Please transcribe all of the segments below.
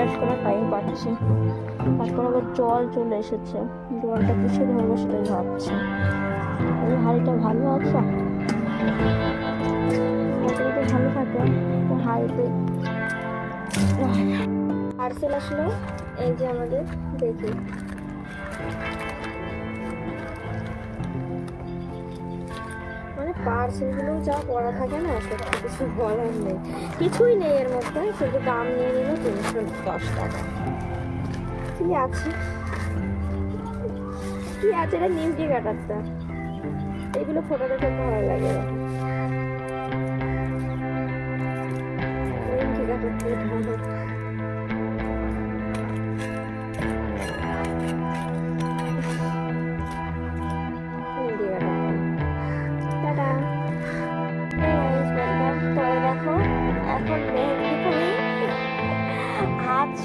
বিরাট করে টাইম পাচ্ছি। তারপর আবার জল চলে এসেছে। জলটা কিসে ধরবো সেটাই ভাবছি। এই হাড়িটা ভালো আছে? হাড়িটা ভালো থাকে হাড়িতে পার্সেল আসলো এই যে আমাদের দেখি। পার্সেলগুলো যা করা থাকে না, সত্যি কিছু বলার নেই। কিছুই নেই এর মধ্যে, শুধু দাম নিয়ে নিল তিনশো দশ টাকা। কি আছে? কি আছে এটা নিমকি কাটাচ্ছে এগুলো ফোটাতে খুব ভালো লাগে। নিমকি কাটাচ্ছে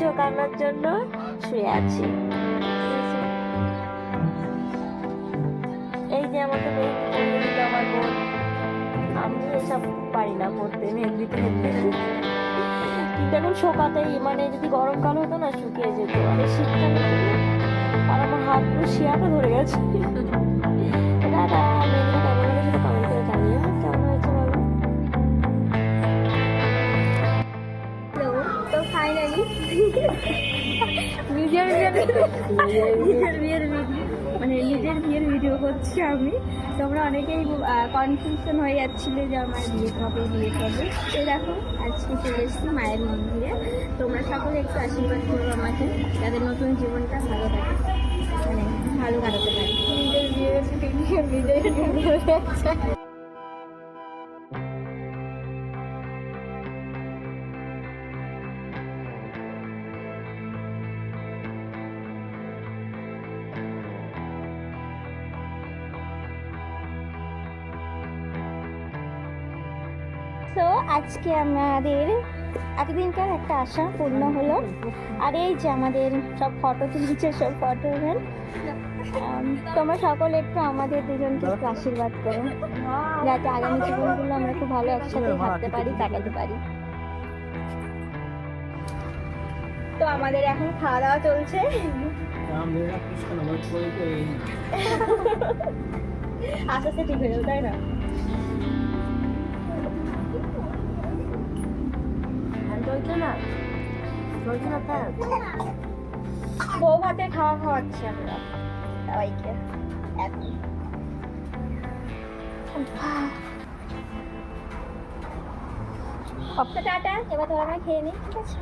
শোকানোর জন্য শুয়ে আছি। এই যে আমাকে আমার বোন। আমি এসব পারি না করতে মেহেন্দি টেহেন্দি কিন্তু এখন শোকাতেই মানে যদি গরমকাল হতো না, শুকিয়ে যেত। আর শীতকালে আর আমার হাতগুলো শিয়াটা ধরে গেছে। টাটা নিজের নিজের বিয়ের ভিডিও মানে নিজের বিয়ের ভিডিও করছি আমি। তোমরা অনেকেই কনফিউশন হয়ে যাচ্ছিলে যে আমার বিয়ে কবে বিয়ে কবে। তো আজকে চলে এসেছি মায়ের মন্দিরে। তোমরা সকলে একটু আশীর্বাদ করব আমাকে যাদের নতুন জীবনটা ভালো থাকে মানে ভালো কাটাতে পারে। নিজের টেনশন নিজের বিয়ে তো আজকে আমাদের এতদিনকার একটা আশা পূর্ণ হলো। আর এই যে আমাদের সব ফটো তুলছে সব ফটো তোমরা সকলে একটু আমাদের দুজনকে একটু আশীর্বাদ করো। যাতে আগামী জীবনগুলো আমরা খুব ভালো একসাথে থাকতে পারি কাটাতে পারি। তো আমাদের এখন খাওয়া দাওয়া চলছে। আস্তে আস্তে ঠিক হয়ে যাবে তাই না? বউ ভাতের খাওয়া খাওয়াচ্ছি আমরা। সবাইকে। এখন। টাটা, এবার ধর আমরা খেয়ে নিই ঠিক আছে?